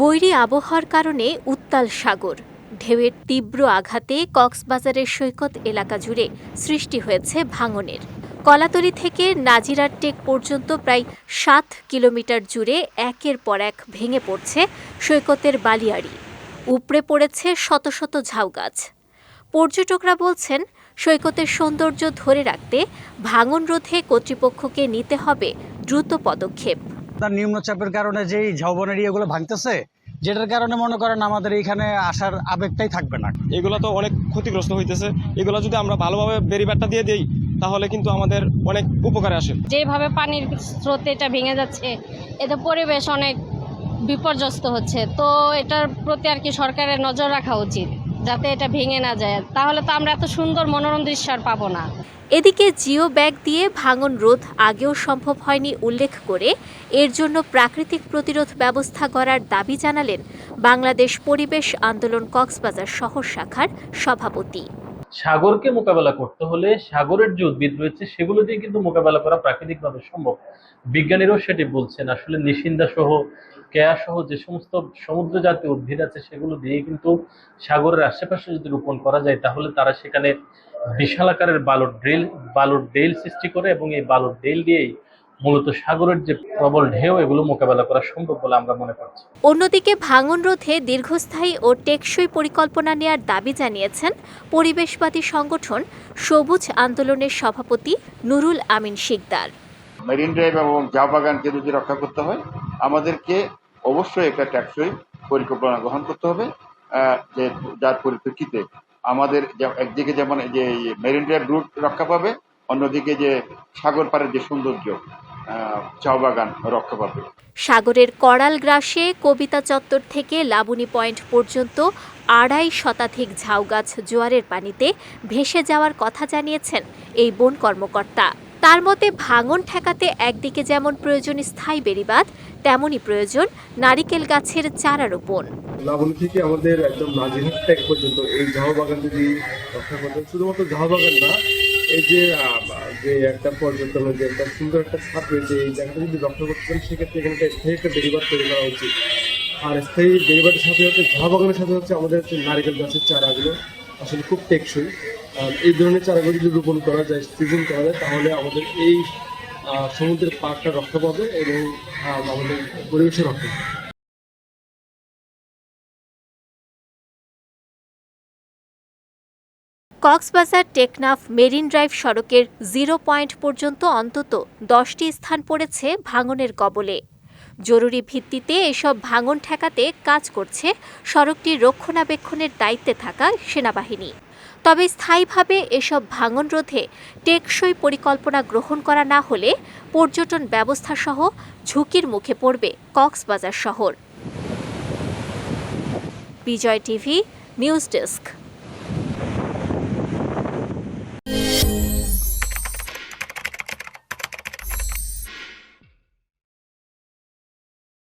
বৈরী আবহাওয়ার কারণে উত্তাল সাগর। ঢেউয়ের তীব্র আঘাতে কক্সবাজারের সৈকত এলাকা জুড়ে সৃষ্টি হয়েছে ভাঙনের। কলাতলি থেকে নাজিরার টেক পর্যন্ত প্রায় সাত কিলোমিটার জুড়ে একের পর এক ভেঙে পড়ছে সৈকতের বালিয়াড়ি। উপড়ে পড়েছে শত শত ঝাউ গাছ। পর্যটকরা বলছেন, সৈকতের সৌন্দর্য ধরে রাখতে ভাঙন রোধে কর্তৃপক্ষকে নিতে হবে দ্রুত পদক্ষেপ। তার নিম্নচাপের কারণে যেই ঝাউবন এরিয়াগুলো ভাঙতেছে যেটার কারণে মনে করেন আমাদের এখানে আসার আবেগটাই থাকবে না। এগুলো তো অনেক ক্ষতিগ্রস্ত হইতেছে। এগুলো যদি আমরা ভালোভাবে বেরিবারটা দিয়ে দিই তাহলে কিন্তু আমাদের অনেক উপকারে আসে। যেভাবে পানির স্রোতে এটা ভেঙে যাচ্ছে এতে পরিবেশ অনেক বিপর্যস্ত হচ্ছে। তো এটার প্রতি আর কি সরকারের নজর রাখা উচিত। যাতে এটা ভেঙে না যায়। তাহলে তো আমরা এত সুন্দর মনোরম দৃশ্য আর পাবো না। এদিকে জিও ব্যাগ দিয়ে ভাঙন রোধ আগেও সম্ভব হয়নি উল্লেখ করে এর জন্য প্রাকৃতিক প্রতিরোধ ব্যবস্থা করার দাবি জানালেন বাংলাদেশ পরিবেশ আন্দোলন কক্সবাজার শহর শাখার সভাপতি। সাগরকে মোকাবেলা করতে হলে সাগরের যে উদ্ভিদ রয়েছে, সেগুলো দিয়ে কিন্তু মোকাবেলা করা প্রাকৃতিকভাবে সম্ভব। বিজ্ঞানীরাও সেটি বলছেন। আসলে নিশিন্দা সহ, কেয়া সহ যে সমস্ত সমুদ্র জাতীয় উদ্ভিদ আছে, সেগুলো দিয়ে কিন্তু সাগরের আশেপাশে যদি রোপণ করা যায়, তাহলে তারা সেখানে বিশাল আকারের বালুর ড্রিল, বালুর ডেল সৃষ্টি করে এবং এই বালুর ডেল দিয়েই মূলত সাগরের যে প্রবল ঢেউ এগুলো মোকাবেলা করা সম্ভব বলে আমরা মনে করছি। অন্যদিকে ভাঙন রোধে দীর্ঘস্থায়ী ও টেকসই পরিকল্পনা নেয়ার দাবি জানিয়েছেন পরিবেশবাদী সংগঠন সবুজ আন্দোলনের সভাপতি নুরুল আমিন শিকদার। মেরিন ড্রাইভ এবং চা বাগানকে যদি রক্ষা করতে হয় আমাদেরকে অবশ্যই একটা টেকসই পরিকল্পনা গ্রহণ করতে হবে আহ, যে যার পরিপ্রেক্ষিতে আমাদের একদিকে যেমন যে মেরিন ড্রাইভ রুট রক্ষা পাবে অন্যদিকে যে সাগর পাড়ের যে সৌন্দর্য চা বাগান রক্ষা পাবে। সাগরের করাল গ্রাসে কবিতা চত্বর থেকে লাবণী পয়েন্ট পর্যন্ত আড়াই শতাধিক ঝাউগাছ জোয়ারের পানিতে ভেসে যাওয়ার কথা জানিয়েছেন এই বন কর্মকর্তা। তার মতে ভাঙন ঠেকাতে একদিকে যেমন প্রয়োজন স্থায়ী বেড়িবাঁধ তেমনই প্রয়োজন নারিকেল গাছের চারা রোপণ লাবণী থেকে আমাদের একদম ট্যাগ পর্যন্ত এই ঝাউ বাগান যদি রক্ষা করতে শুধুমাত্র ঝাউ বাগান না এই যে যে একটা পর্যটনের যে একটা সুন্দর একটা ছাপ রয়েছে, এই জায়গাটা যদি রক্ষা করতে চান সেক্ষেত্রে এখানে একটা স্থায়ী একটা বেরিবাদ তৈরি করা উচিত। আর স্থায়ী বেরিবাদের সাথে হচ্ছে ঝাউ বাগানের সাথে হচ্ছে আমাদের হচ্ছে নারিকেল গাছের চারাগুলো আসলে খুব টেকসই। এই ধরনের চারাগুলো যদি রোপণ করা যায় সিজন করা যায়, তাহলে আমাদের এই সমুদ্রের পার্কটা রক্ষা পাবে এবং আমাদের পরিবেশের রক্ষা পাবে। কক্সবাজার টেকনাফ মেরিন ড্রাইভ সড়কের জিরো পয়েন্ট পর্যন্ত অন্তত দশটি স্থান পড়েছে ভাঙনের কবলে। জরুরি ভিত্তিতে এসব ভাঙন ঠেকাতে কাজ করছে সড়কটি রক্ষণাবেক্ষণের দায়িত্বে থাকা সেনাবাহিনী। তবে স্থায়ীভাবে এসব ভাঙন রোধে টেকসই পরিকল্পনা গ্রহণ করা না হলে পর্যটন ব্যবস্থাসহ ঝুঁকির মুখে পড়বে কক্সবাজার শহর। Bijoy TV, news desk.